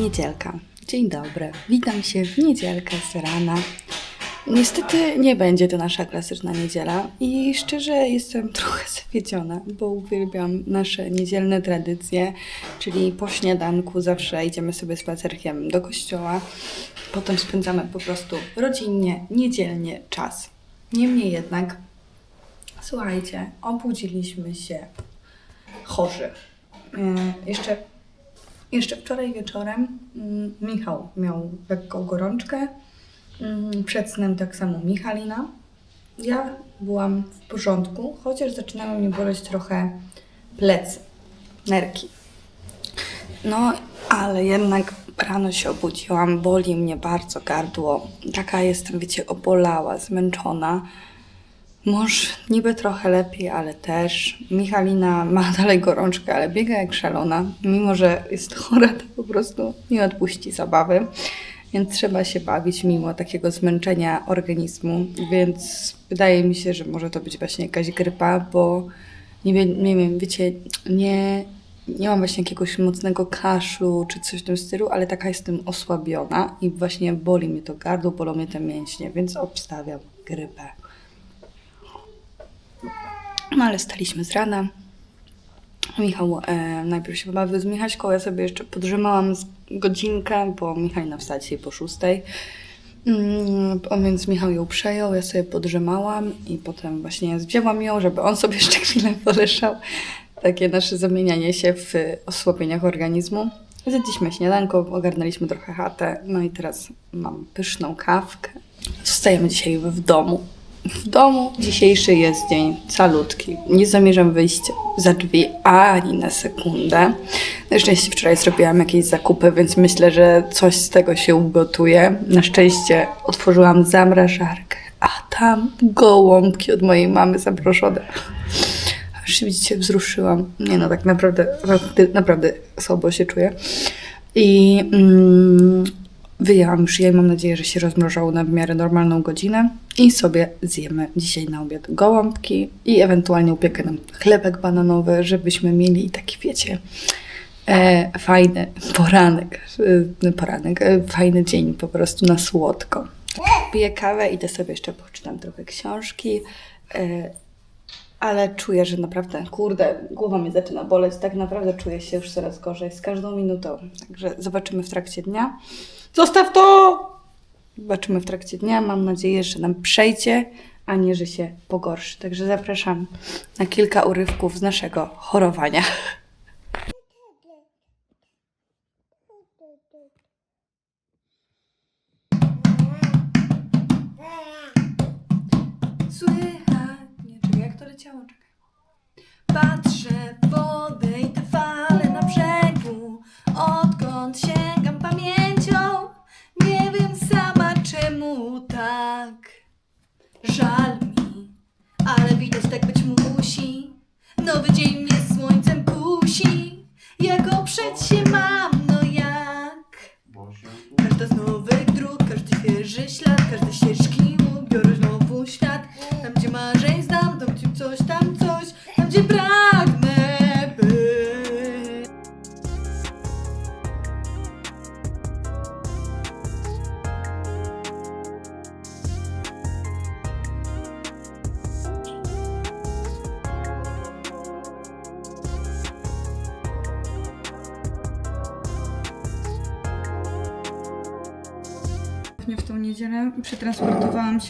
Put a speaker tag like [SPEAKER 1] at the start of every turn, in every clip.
[SPEAKER 1] Niedzielka. Dzień dobry. Witam się w niedzielkę z rana. Niestety nie będzie to nasza klasyczna niedziela i szczerze jestem trochę zawiedziona, bo uwielbiam nasze niedzielne tradycje, czyli po śniadanku zawsze idziemy sobie spacerkiem do kościoła, potem spędzamy po prostu rodzinnie, niedzielnie czas. Niemniej jednak, słuchajcie, obudziliśmy się chorzy. Yy, jeszcze jeszcze wczoraj wieczorem mm, Michał miał lekką gorączkę. Mm, Przed snem tak samo Michalina. Ja byłam w porządku, chociaż zaczynały mnie boleć trochę plecy, nerki. No, ale jednak rano się obudziłam, boli mnie bardzo gardło. Taka jestem, wiecie, obolała, zmęczona. Mąż niby trochę lepiej, ale też. Michalina ma dalej gorączkę, ale biega jak szalona. Mimo, że jest chora, to po prostu nie odpuści zabawy. Więc trzeba się bawić mimo takiego zmęczenia organizmu. Więc wydaje mi się, że może to być właśnie jakaś grypa, bo nie nie wiem wiecie, nie, nie mam właśnie jakiegoś mocnego kaszlu czy coś w tym stylu, ale taka jestem osłabiona i właśnie boli mnie to gardło, bolą mnie te mięśnie, więc obstawiam grypę. No ale staliśmy z rana. Michał e, najpierw się pobawił z Michaśką, ja sobie jeszcze podrzymałam godzinkę, bo Michał wstać dzisiaj po szóstej. Mm, więc Michał ją przejął, ja sobie podrzymałam i potem właśnie wzięłam ją, żeby on sobie jeszcze chwilę poleżał. Takie nasze zamienianie się w osłabieniach organizmu. Zjedliśmy śniadanko, ogarnęliśmy trochę chatę, no i teraz mam pyszną kawkę. Zostajemy dzisiaj w domu. W domu dzisiejszy jest dzień calutki. Nie zamierzam wyjść za drzwi ani na sekundę. Na szczęście wczoraj zrobiłam jakieś zakupy, więc myślę, że coś z tego się ugotuje. Na szczęście otworzyłam zamrażarkę, a tam gołąbki od mojej mamy zaproszone. Aż widzicie, wzruszyłam. Nie no, tak naprawdę, naprawdę, naprawdę słabo się czuję. I mm, wyjęłam już je i mam nadzieję, że się rozmrożało na w miarę normalną godzinę. I sobie zjemy dzisiaj na obiad gołąbki i ewentualnie upiekę nam chlebek bananowy, żebyśmy mieli taki, wiecie, e, fajny poranek, e, poranek, e, fajny dzień po prostu na słodko. Piję kawę, idę sobie jeszcze poczytam trochę książki. E, ale czuję, że naprawdę, kurde, głowa mnie zaczyna boleć. Tak naprawdę czuję się już coraz gorzej z każdą minutą. Także zobaczymy w trakcie dnia. Zostaw to! Zobaczymy w trakcie dnia. Mam nadzieję, że nam przejdzie, a nie, że się pogorszy. Także zapraszam na kilka urywków z naszego chorowania. Musi. Nowy dzień mnie słońcem kusi. Jak oprzeć się mam, no jak? Każda z nowych dróg, każdy świeży ślad, każde ścieżki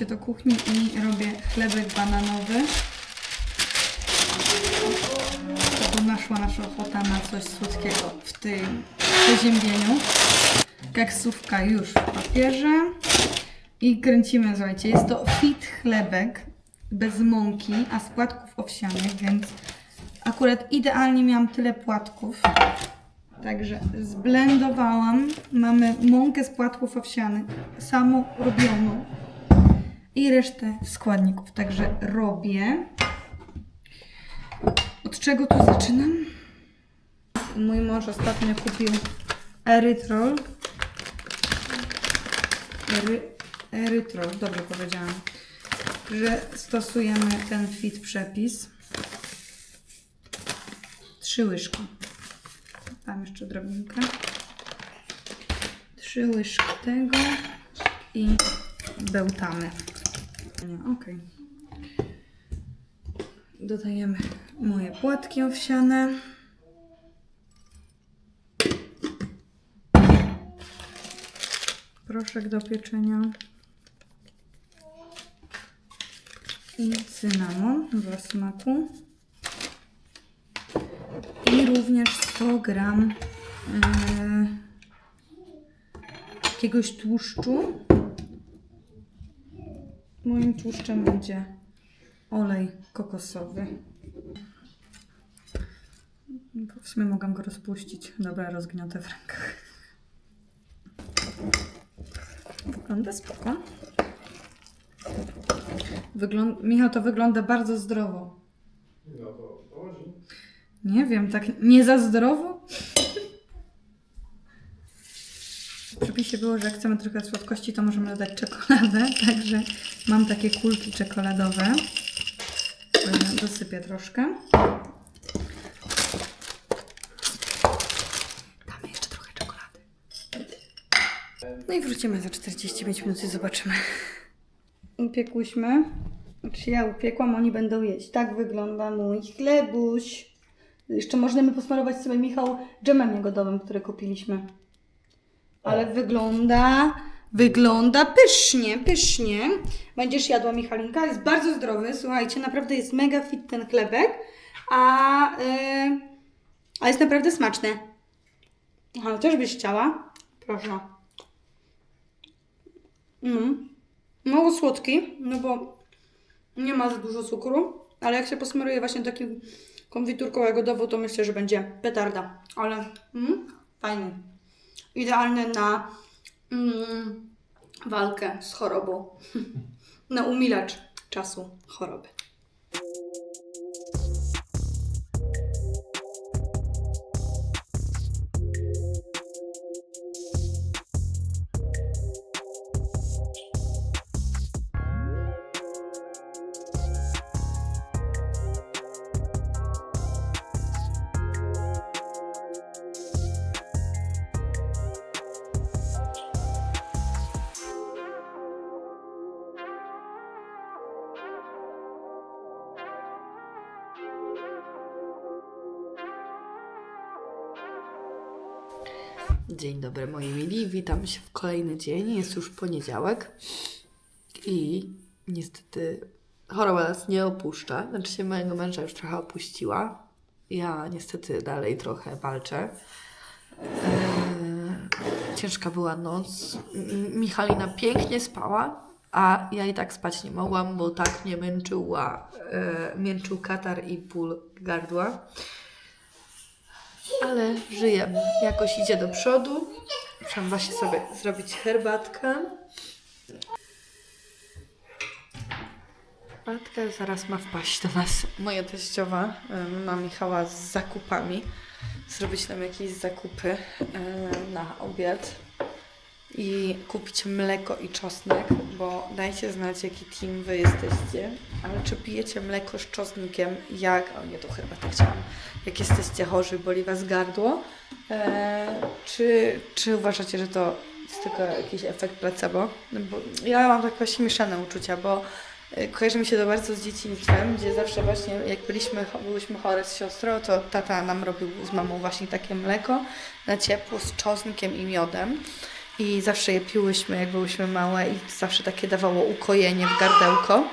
[SPEAKER 1] się do kuchni i robię chlebek bananowy. Bo naszła nasza ochota na coś słodkiego w tym przeziębieniu. Kaksówka już w papierze. I kręcimy, słuchajcie, jest to fit chlebek bez mąki, a z płatków owsianych, więc akurat idealnie miałam tyle płatków. Także zblendowałam. Mamy mąkę z płatków owsianych, samą robioną i resztę składników. Także robię. Od czego tu zaczynam? Mój mąż ostatnio kupił erytrol. Ery, erytrol, dobrze powiedziałam. Że stosujemy ten fit przepis. Trzy łyżki. Tam jeszcze drobinkę.
[SPEAKER 2] trzy łyżki tego i bełtamy. Okej. Dodajemy moje płatki owsiane. Proszek do pieczenia. I cynamon dla smaku. I również 100 gram e, jakiegoś tłuszczu. Moim tłuszczem będzie olej kokosowy. W sumie mogę go rozpuścić. Dobra, rozgniotę w rękach. Wygląda spoko. Wygląd... Michał, to wygląda bardzo zdrowo.
[SPEAKER 3] No to dowodzi.
[SPEAKER 2] Nie wiem, tak nie za zdrowo? Przepisie było, że jak chcemy trochę słodkości, to możemy dodać czekoladę, także mam takie kulki czekoladowe. Dosypię troszkę. Damy jeszcze trochę czekolady. No i wrócimy za 45 minut i zobaczymy. Upiekłyśmy. Znaczy ja upiekłam, oni będą jeść. Tak wygląda mój chlebuś. Jeszcze możemy posmarować sobie, Michał, dżemem jagodowym, który kupiliśmy. Ale wygląda, wygląda pysznie, pysznie. Będziesz jadła, Michalinka. Jest bardzo zdrowy, słuchajcie, naprawdę jest mega fit ten chlebek. A, yy, a jest naprawdę smaczny. Aha, też byś chciała? Proszę. Mm. Mało słodki, no bo nie ma za dużo cukru, ale jak się posmaruje właśnie takim konfiturką jagodową, to myślę, że będzie petarda. Ale mm, fajny. Idealny na mm, walkę z chorobą. na umilacz czasu choroby.
[SPEAKER 1] Dzień dobry moi mili, witam się w kolejny dzień. Jest już poniedziałek i niestety choroba nas nie opuszcza. Znaczy się mojego męża już trochę opuściła. Ja niestety dalej trochę walczę. Eee, ciężka była noc. Michalina pięknie spała, a ja i tak spać nie mogłam, bo tak mnie męczyła, e, męczył katar i ból gardła. Ale żyjemy. Jakoś idzie do przodu. Muszę właśnie sobie zrobić herbatkę. Herbatka zaraz ma wpaść do nas. Moja teściowa em, ma Michała z zakupami. Zrobić nam jakieś zakupy na obiad. I kupić mleko i czosnek, bo dajcie znać, jaki team wy jesteście. Ale czy pijecie mleko z czosnkiem? Jak? O nie, to herbatę chciałam jak jesteście chorzy, boli was gardło, e, czy, czy uważacie, że to jest tylko jakiś efekt placebo? No bo ja mam tak właśnie mieszane uczucia, bo e, kojarzy mi się to bardzo z dzieciństwem, gdzie zawsze właśnie jak byliśmy, byliśmy chore z siostrą, to tata nam robił z mamą właśnie takie mleko na ciepło z czosnkiem i miodem. I zawsze je piłyśmy, jak byłyśmy małe i zawsze takie dawało ukojenie w gardełko.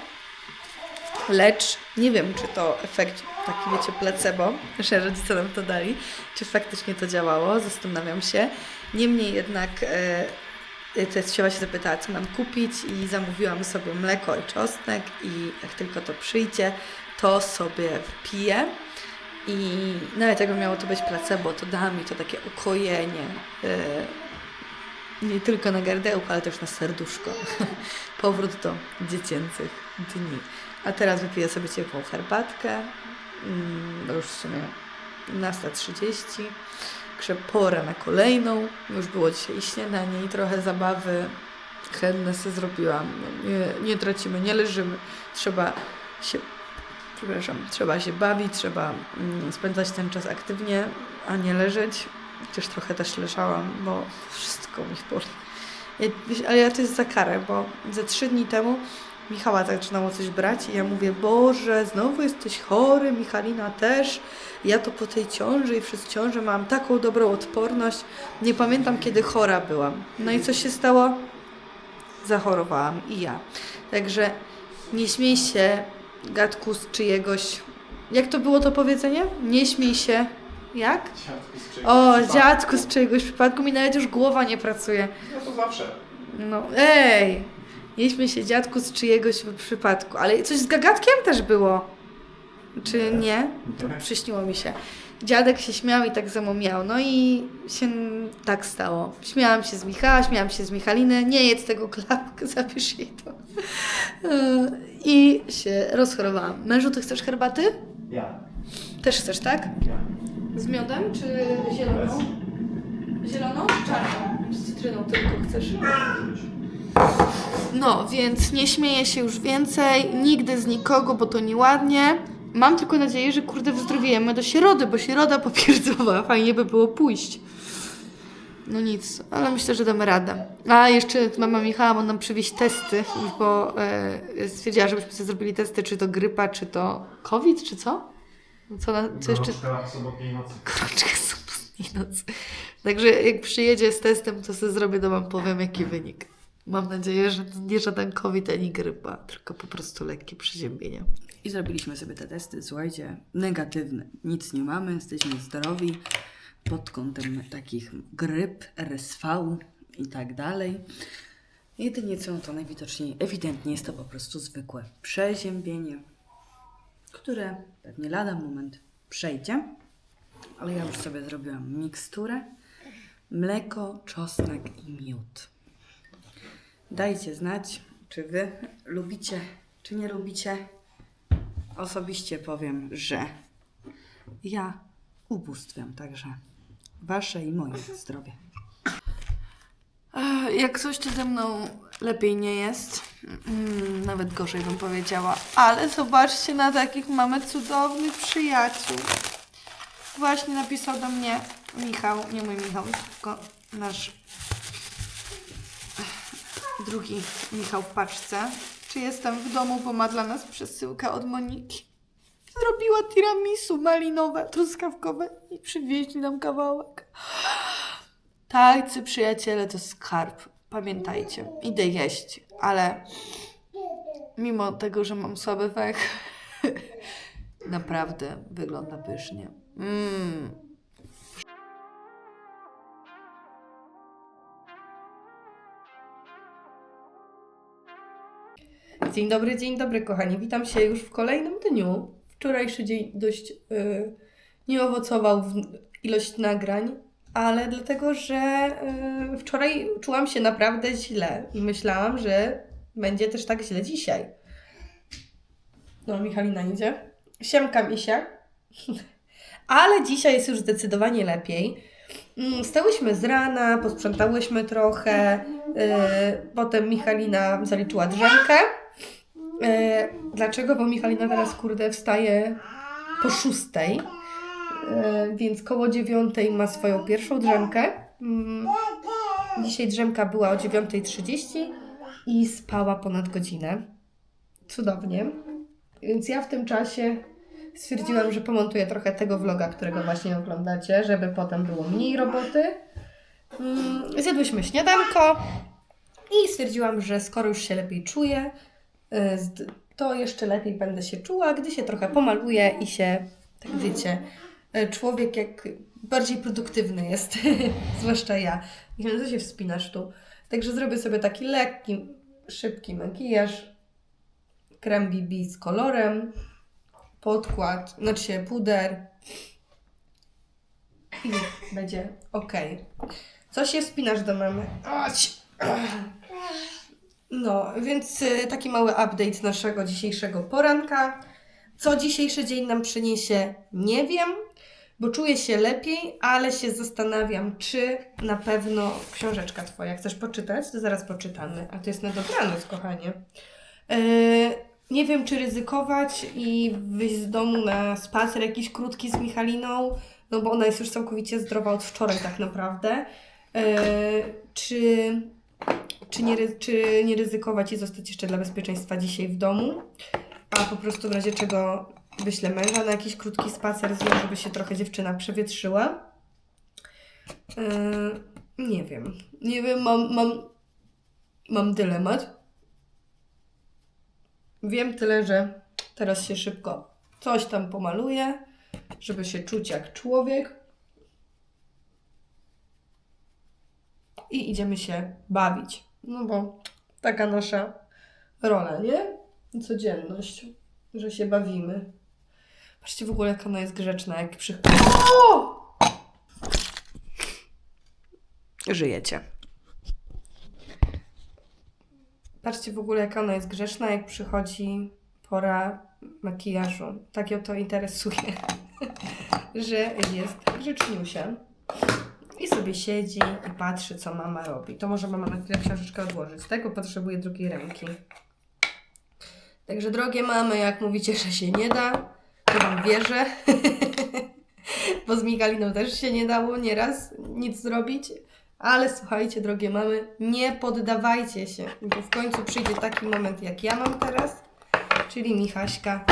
[SPEAKER 1] Lecz nie wiem, czy to efekt taki, wiecie, placebo, że rodzice nam to dali, czy faktycznie to działało, zastanawiam się. Niemniej jednak e, teściowa się zapytała, co nam kupić i zamówiłam sobie mleko i czosnek i jak tylko to przyjdzie, to sobie wpiję. I nawet jakby miało to być placebo, to da mi to takie ukojenie. E, nie tylko na gardełku, ale też na serduszko. Powrót do dziecięcych dni. A teraz wypiję sobie ciepłą herbatkę. Mm, już w sumie 11.30. Także pora na kolejną. Już było dzisiaj śniadanie i trochę zabawy. Chętne sobie zrobiłam. No, Nie, nie tracimy, nie leżymy. Trzeba się, przepraszam, trzeba się bawić, trzeba mm, spędzać ten czas aktywnie, a nie leżeć. Chociaż trochę też leżałam, bo wszystko mi boli. Ja, ale ja to jest za karę, bo ze trzy dni temu Michała zaczynało coś brać i ja mówię, Boże, znowu jesteś chory, Michalina też. Ja to po tej ciąży i przez ciążę mam taką dobrą odporność. Nie pamiętam, kiedy chora byłam. No i co się stało? Zachorowałam i ja. Także nie śmiej się, gadku, z czyjegoś... Jak to było to powiedzenie? Nie śmiej się... Jak?
[SPEAKER 3] Dziadku
[SPEAKER 1] O,
[SPEAKER 3] przypadku.
[SPEAKER 1] dziadku, z czyjegoś przypadku mi nawet już głowa nie pracuje.
[SPEAKER 3] No to zawsze.
[SPEAKER 1] No, ej! Śmiej się, dziadku, z czyjegoś przypadku. Ale coś z gagatkiem też było. Czy nie? To przyśniło mi się. Dziadek się śmiał i tak samo miał. No i się tak stało. Śmiałam się z Michała, śmiałam się z Michaliny. Nie jedz tego klapka, zapisz jej to. I się rozchorowałam. Mężu, ty chcesz herbaty?
[SPEAKER 3] Ja.
[SPEAKER 1] Też chcesz, tak?
[SPEAKER 3] Ja.
[SPEAKER 1] Z miodem czy zieloną? Zieloną czy czarną? Z cytryną tylko chcesz. No, więc nie śmieję się już więcej, nigdy z nikogo, bo to nieładnie. Mam tylko nadzieję, że kurde wyzdrowiejemy do środy, bo środa popierdzowa, fajnie by było pójść. No nic, ale myślę, że damy radę. A jeszcze mama Michała ma nam przywieźć testy, bo e, stwierdziła, żebyśmy sobie zrobili testy, czy to grypa, czy to COVID, czy co? No Co, na, co jeszcze?
[SPEAKER 3] sobotniej nocy.
[SPEAKER 1] Krączka z sobotniej nocy. Także jak przyjedzie z testem, to sobie zrobię, to wam powiem, jaki wynik. Mam nadzieję, że nie żaden COVID ani grypa, tylko po prostu lekkie przeziębienie.
[SPEAKER 4] I zrobiliśmy sobie te testy, słuchajcie, negatywne. Nic nie mamy, jesteśmy zdrowi pod kątem takich gryp, RSV i tak dalej. Jedynie co, to najwidoczniej, ewidentnie jest to po prostu zwykłe przeziębienie, które pewnie lada moment przejdzie. Ale ja już sobie zrobiłam miksturę. Mleko, czosnek i miód. Dajcie znać, czy wy lubicie, czy nie lubicie. Osobiście powiem, że ja ubóstwiam także wasze i moje zdrowie.
[SPEAKER 1] Ech, Jak coś, to ze mną lepiej nie jest. Mm, nawet gorzej bym powiedziała. Ale zobaczcie, na takich mamy cudownych przyjaciół. Właśnie napisał do mnie Michał, nie mój Michał, tylko nasz drugi Michał w paczce. Czy jestem w domu, bo ma dla nas przesyłkę od Moniki. Zrobiła tiramisu malinowe, truskawkowe i przywieźli nam kawałek. Tacy przyjaciele to skarb. Pamiętajcie, idę jeść, ale mimo tego, że mam słaby wech, naprawdę wygląda pysznie. Mm.
[SPEAKER 5] Dzień dobry, dzień dobry, kochani. Witam się już w kolejnym dniu. Wczorajszy dzień dość y, nie owocował w ilość nagrań, ale dlatego, że y, wczoraj czułam się naprawdę źle i myślałam, że będzie też tak źle dzisiaj. No, Michalina idzie. Siemka, Misia. ale dzisiaj jest już zdecydowanie lepiej. Mm, Stałyśmy z rana, posprzątałyśmy trochę, potem Michalina zaliczyła drzemkę. E, dlaczego? Bo Michalina teraz, kurde, wstaje po szóstej, e, więc koło dziewiątej ma swoją pierwszą drzemkę. Mm, Dzisiaj drzemka była o 9.30 i spała ponad godzinę. Cudownie. Więc ja w tym czasie stwierdziłam, że pomontuję trochę tego vloga, którego właśnie oglądacie, żeby potem było mniej roboty. Mm, Zjadłyśmy śniadanko i stwierdziłam, że skoro już się lepiej czuję, y, to jeszcze lepiej będę się czuła, gdy się trochę pomaluję i się, tak wiecie, y, człowiek jak bardziej produktywny jest, zwłaszcza ja. Michał, co się wspinasz tu? Także zrobię sobie taki lekki, szybki makijaż, krem BB z kolorem, podkład, znaczy się puder i będzie ok. Co się wspinasz do mamy? Chodź. No, więc y, taki mały update naszego dzisiejszego poranka. Co dzisiejszy dzień nam przyniesie, nie wiem, bo czuję się lepiej, ale się zastanawiam, czy na pewno książeczka Twoja chcesz poczytać, to zaraz poczytamy. A to jest na dobranoc, kochanie. Yy, nie wiem, czy ryzykować i wyjść z domu na spacer jakiś krótki z Michaliną, no bo ona jest już całkowicie zdrowa od wczoraj tak naprawdę. E, czy, czy, nie, czy nie ryzykować i zostać jeszcze dla bezpieczeństwa dzisiaj w domu, a po prostu w razie czego wyślę męża na jakiś krótki spacer z nią, żeby się trochę dziewczyna przewietrzyła. E, nie wiem. Nie wiem, mam, mam, mam dylemat. Wiem tyle, że teraz się szybko coś tam pomaluję, żeby się czuć jak człowiek. I idziemy się bawić. No bo taka nasza rola, nie? Codzienność, że się bawimy. Patrzcie w ogóle, jak ona jest grzeczna, jak przy... O! Żyjecie. Patrzcie w ogóle, jak ona jest grzeczna, jak przychodzi pora makijażu. Tak ją to interesuje, że jest grzeczniusia. I sobie siedzi i patrzy, co mama robi. To może mama na chwilę książeczkę odłożyć, tak? Potrzebuje drugiej ręki. Także drogie mamy, jak mówicie, że się nie da, to Wam wierzę. Bo z Migaliną też się nie dało nieraz nic zrobić. Ale słuchajcie, drogie mamy, nie poddawajcie się, bo w końcu przyjdzie taki moment, jak ja mam teraz, czyli Michaśka.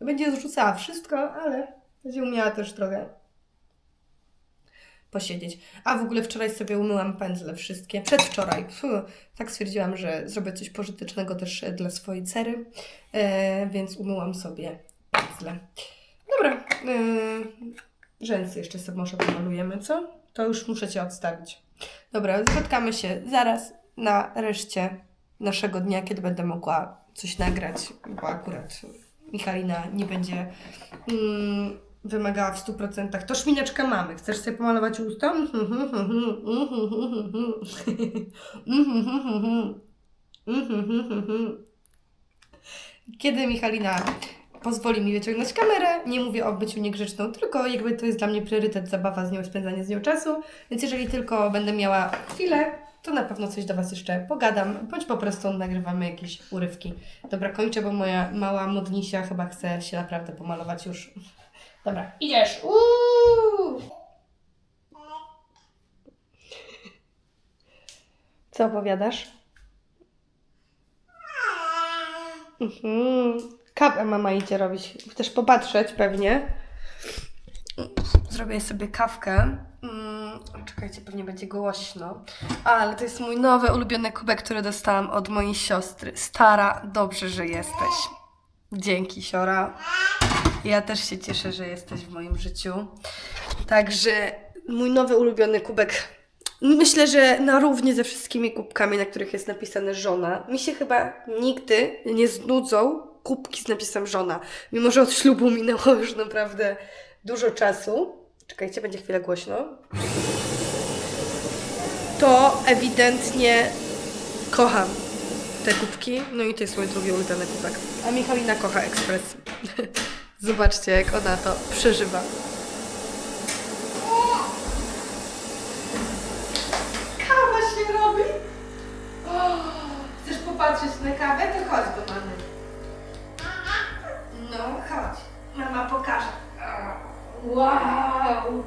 [SPEAKER 5] Będzie zrzucała wszystko, ale będzie umiała też trochę posiedzieć. A w ogóle wczoraj sobie umyłam pędzle wszystkie. Przedwczoraj. Fuh, tak stwierdziłam, że zrobię coś pożytecznego też e, dla swojej cery, e, więc umyłam sobie pędzle. Dobra. E, rzęsy jeszcze sobie może pomalujemy, co? To już muszę Cię odstawić. Dobra, spotkamy się zaraz na reszcie naszego dnia, kiedy będę mogła coś nagrać, bo akurat Michalina nie będzie mm, wymagała w 100%. To szmineczkę mamy. Chcesz sobie pomalować usta? Kiedy Michalina pozwoli mi wyciągnąć kamerę, nie mówię o byciu niegrzeczną, tylko jakby to jest dla mnie priorytet, zabawa z nią, spędzanie z nią czasu, więc jeżeli tylko będę miała chwilę, to na pewno coś do Was jeszcze pogadam, bądź po prostu nagrywamy jakieś urywki. Dobra, kończę, bo moja mała modnisia chyba chce się naprawdę pomalować już. Dobra, idziesz! Uuu! Co opowiadasz? Mhm. Kawę mama idzie robić. Chcesz popatrzeć pewnie. Zrobię sobie kawkę. Mm, czekajcie, pewnie będzie głośno. Ale to jest mój nowy ulubiony kubek, który dostałam od mojej siostry. Stara, dobrze, że jesteś. Dzięki, siora. Ja też się cieszę, że jesteś w moim życiu. Także mój nowy ulubiony kubek. Myślę, że na równie ze wszystkimi kubkami, na których jest napisane żona. Mi się chyba nigdy nie znudzą kubki z napisem żona. Mimo, że od ślubu minęło już naprawdę dużo czasu. Czekajcie, będzie chwilę głośno. To ewidentnie kocham te kubki. No i to jest mój drugi ulubiony kubek. A Michalina kocha ekspres. Zobaczcie, jak ona to przeżywa. Kawa się robi. O, chcesz popatrzeć na kawę? To chodź do mamy. No, chodź. Mama pokaże. Wow.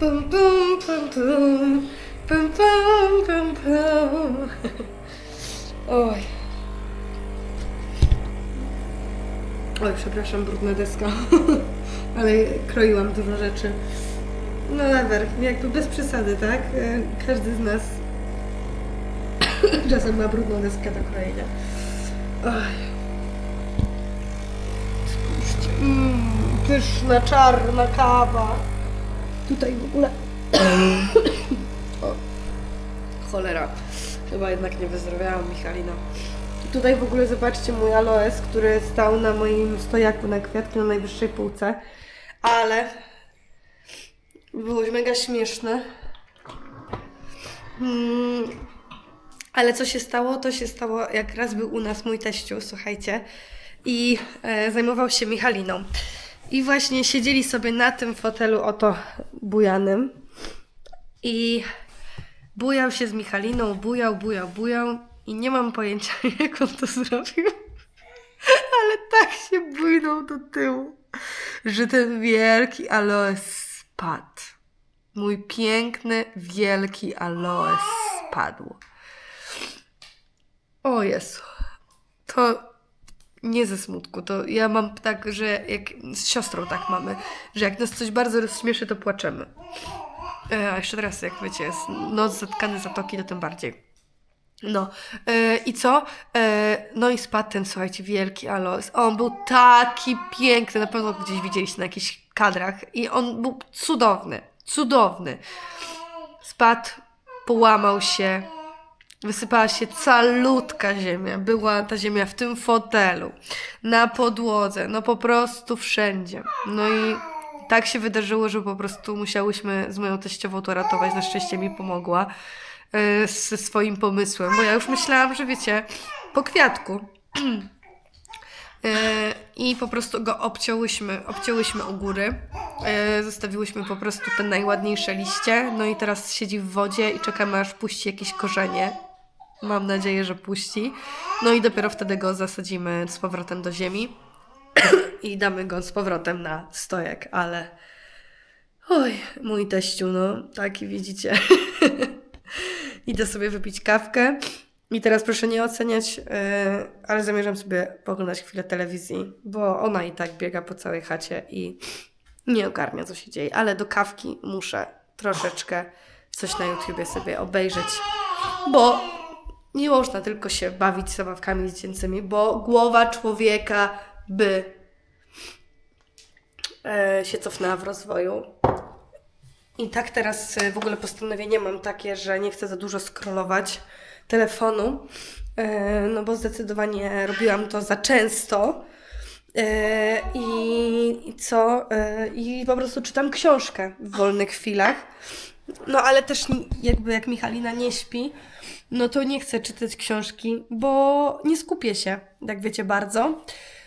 [SPEAKER 5] Pum, pum, pum, pum. Pum, pum, pum, pum. Oj. Oj, przepraszam, brudna deska. Ale kroiłam dużo rzeczy. No lewer, jakby bez przesady, tak? E, Każdy z nas czasem ma brudną deskę do krojenia. Oj. Spójrzcie. Mm, pyszna, czarna kawa. Tutaj w ogóle... cholera. Chyba jednak nie wyzdrowiałam Michalina. Tutaj w ogóle zobaczcie mój aloes, który stał na moim stojaku na kwiatki na najwyższej półce. Ale było mega śmieszne. Hmm. Ale co się stało? To się stało, jak raz był u nas mój teściu, słuchajcie, i e, zajmował się Michaliną. I właśnie siedzieli sobie na tym fotelu oto bujanym i bujał się z Michaliną, bujał, bujał, bujał i nie mam pojęcia, jak on to zrobił. Ale tak się bujnął do tyłu, że ten wielki aloes spadł. Mój piękny, wielki aloes spadł. O Jezu. To nie ze smutku. To ja mam tak, że jak z siostrą tak mamy, że jak nas coś bardzo rozśmieszy, to płaczemy. E, A jeszcze teraz, jak wiecie, jest noc zatkane zatoki, to tym bardziej. No e, i co? E, no i spadł ten, słuchajcie, wielki aloes. On był taki piękny, na pewno gdzieś widzieliście na jakichś kadrach. I on był cudowny, cudowny. Spadł, połamał się, wysypała się calutka ziemia. Była ta ziemia w tym fotelu, na podłodze, no po prostu wszędzie. No i tak się wydarzyło, że po prostu musiałyśmy z moją teściową to ratować. Na szczęście mi pomogła ze swoim pomysłem, bo ja już myślałam, że wiecie, po kwiatku. E, I po prostu go obcięłyśmy, obcięłyśmy u góry. E, Zostawiłyśmy po prostu te najładniejsze liście. No i teraz siedzi w wodzie i czekamy aż puści jakieś korzenie. Mam nadzieję, że puści. No i dopiero wtedy go zasadzimy z powrotem do ziemi. I damy go z powrotem na stojak, ale... Oj, mój teściu, no, taki widzicie. Idę sobie wypić kawkę. I teraz proszę nie oceniać, yy, ale zamierzam sobie poglądać chwilę telewizji, bo ona i tak biega po całej chacie i nie ogarnia, co się dzieje. Ale do kawki muszę troszeczkę coś na YouTubie sobie obejrzeć, bo nie można tylko się bawić zabawkami dziecięcymi, bo głowa człowieka by e, się cofnęła w rozwoju. I tak teraz e, w ogóle postanowienie mam takie, że nie chcę za dużo scrollować telefonu, e, no bo zdecydowanie robiłam to za często. I, co? I po prostu czytam książkę w wolnych chwilach. No ale też jakby jak Michalina nie śpi, no to nie chcę czytać książki, bo nie skupię się, jak wiecie bardzo,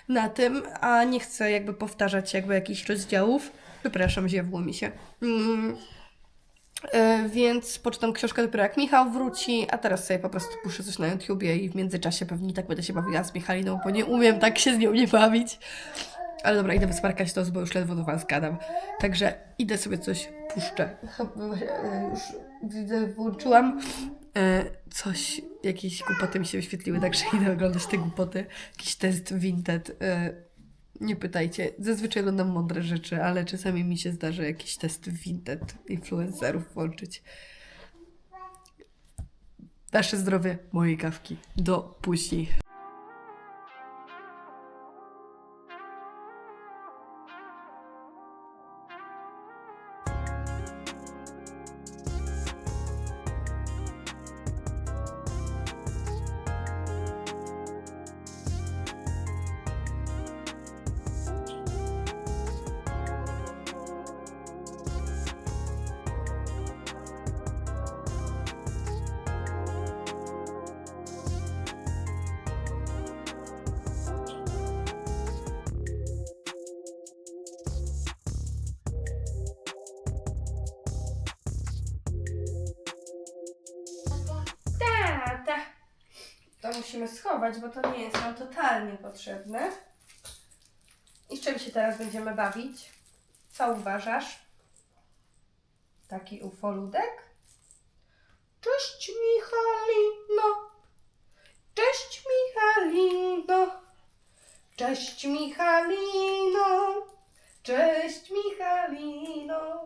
[SPEAKER 5] na tym, a nie chcę jakby powtarzać jakby jakichś rozdziałów. Przepraszam, ziewło mi się. Mm. E, więc poczytam książkę dopiero jak Michał wróci, a teraz sobie po prostu puszczę coś na YouTubie i w międzyczasie pewnie tak będę się bawiła z Michaliną, bo nie umiem tak się z nią nie bawić. Ale dobra, idę wysparkać to, bo już ledwo do Was gadam. Także idę sobie coś puszczę. E, Już widzę, włączyłam. E, coś, jakieś głupoty mi się wyświetliły, także idę oglądać te głupoty. Jakiś test Vinted. E, nie pytajcie, zazwyczaj oglądam mądre rzeczy, ale czasami mi się zdarza jakiś test Vinted influencerów włączyć. Wasze zdrowie, mojej kawki. Do później. Musimy schować, bo to nie jest nam totalnie potrzebne. I czym się teraz będziemy bawić? Co uważasz? Taki ufoludek? Cześć Michalino! Cześć Michalino! Cześć Michalino! Cześć Michalino!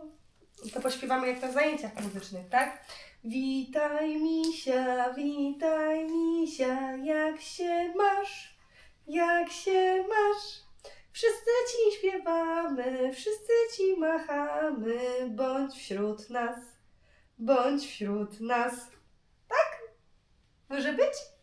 [SPEAKER 5] I to pośpiewamy jak na zajęciach muzycznych, tak? Witaj misia, witaj misia, jak się masz, jak się masz? Wszyscy ci śpiewamy, wszyscy ci machamy, bądź wśród nas, bądź wśród nas. Tak? Może być?